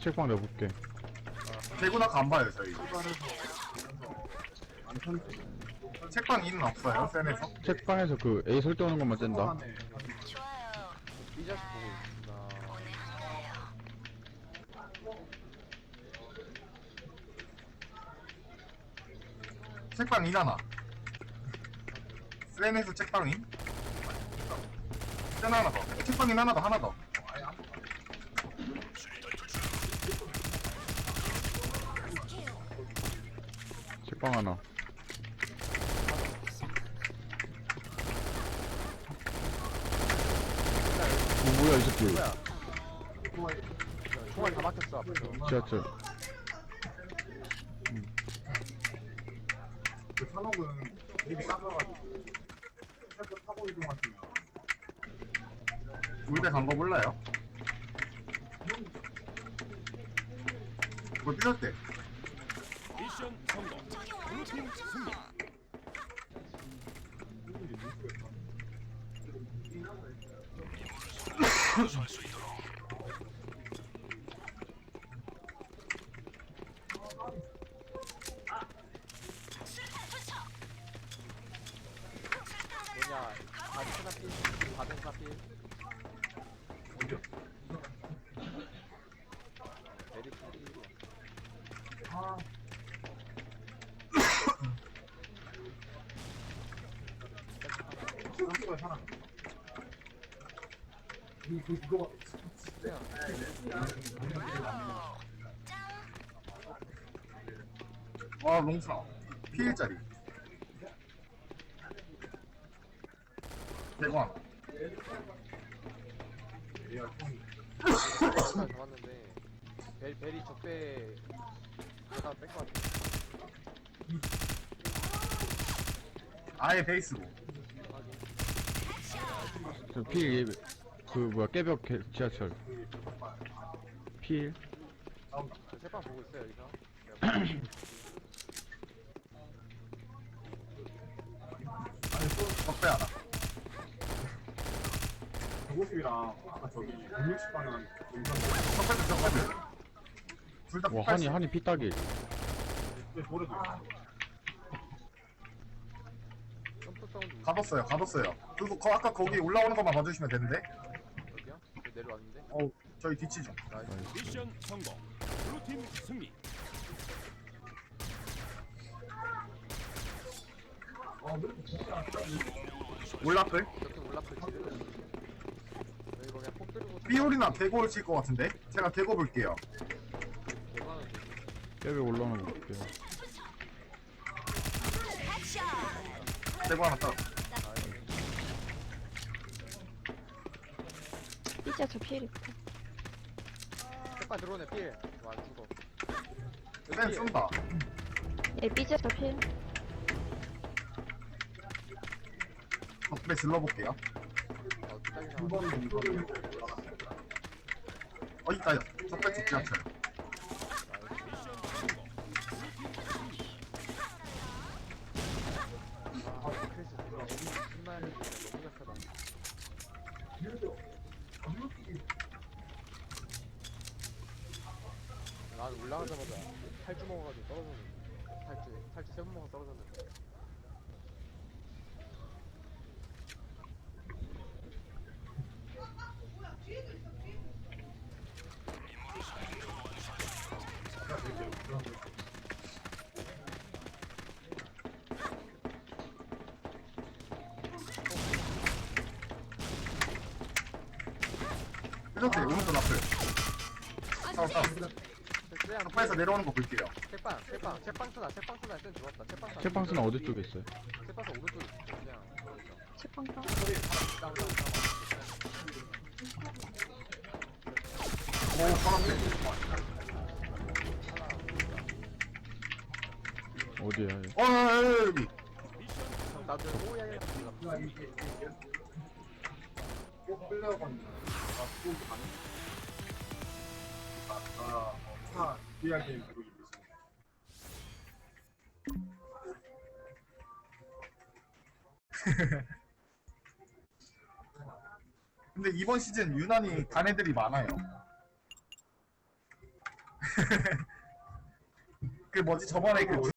책방 내볼게. 대구나가 안 봐요 저희 책방 이는 없어요 센에서 책방에서 그 A 설정하는 것만 뗀다. 삐져서 보고 있구나. 책방 인 하나 센에서 책방 인? 센 하나 더 책방 인 하나 더 하나 더 책방 하나. 어, 뭐야, 이 새끼. 총알 다 막혔어 앞에서. 지하철. 그 산옥은 입이 깎아가지고 물배 간거 몰라요? 그거 삐졌대 미션 성공. 블루팀 승리. 뭐냐? 바드스나 필, 바드스나 필. 베리 필. 와 롱사 피해짜리 대광 잘 잡았는데 베리 베리 적배 내가 뺄것 같아. 아예 베이스고. 저 필, 그, 뭐야, 깨벽 개- 지하철. 필. 저 세판 보고 있어요 여기서. 보고 있을게. 적배 하나 고급이랑 아까 저기 160 방향 적배도 적배도 둘다 와, 한이, 한이 피따기. 모래도 점프 사운드 가뒀어요 가뒀어요 그거 거- 아까 거기 올라오는 것만 봐주시면 되는데 어디야? 저 내려왔는데. 어 저희 뒤치 좀 나이스. 미션 성공. 블루팀 승리. 올라플. 여기 뭐 그냥 폭 들고 삐올이나 개골 칠것 같은데 제가 개고 볼게요 깨벽 올라오는 거 볼게요. 개고 하나 따 삐져 저 피해 있고 세판 들어오네 필. 와안 죽어. 센 쏜다. 얘 삐져 저 피해. 질러볼게요. 어, 나. 어 있다 적배 쪽 지하철 미션 성공. 아, 크리스 너무 신나는 너무 약하다. 난 올라가자마자 탈주 먹어가지고 떨어졌는데 탈주 탈주 세번 먹어 떨어졌는데 삐졌대 오른쪽 앞을 싸워 싸워 쎄한 적배에서 내려오는 거 볼게요 책방 책방 책방 쓰나 책방 쓰나 땐 좋았다 책방 쓰나 책방스는 어디 쪽에 있어요? 책방 써 오른쪽에 있어 그냥. 책방가 다운 다운 다운 오 파란색 어디야? 어 여기 나도 오야야 꼭 끌려가거든요. 아, 꼭 가는. 아, 아, 차 뒤에 게임 들고 있습니다. 근데 이번 시즌 유난히 간 애들이 많아요. 그 뭐지 저번에 그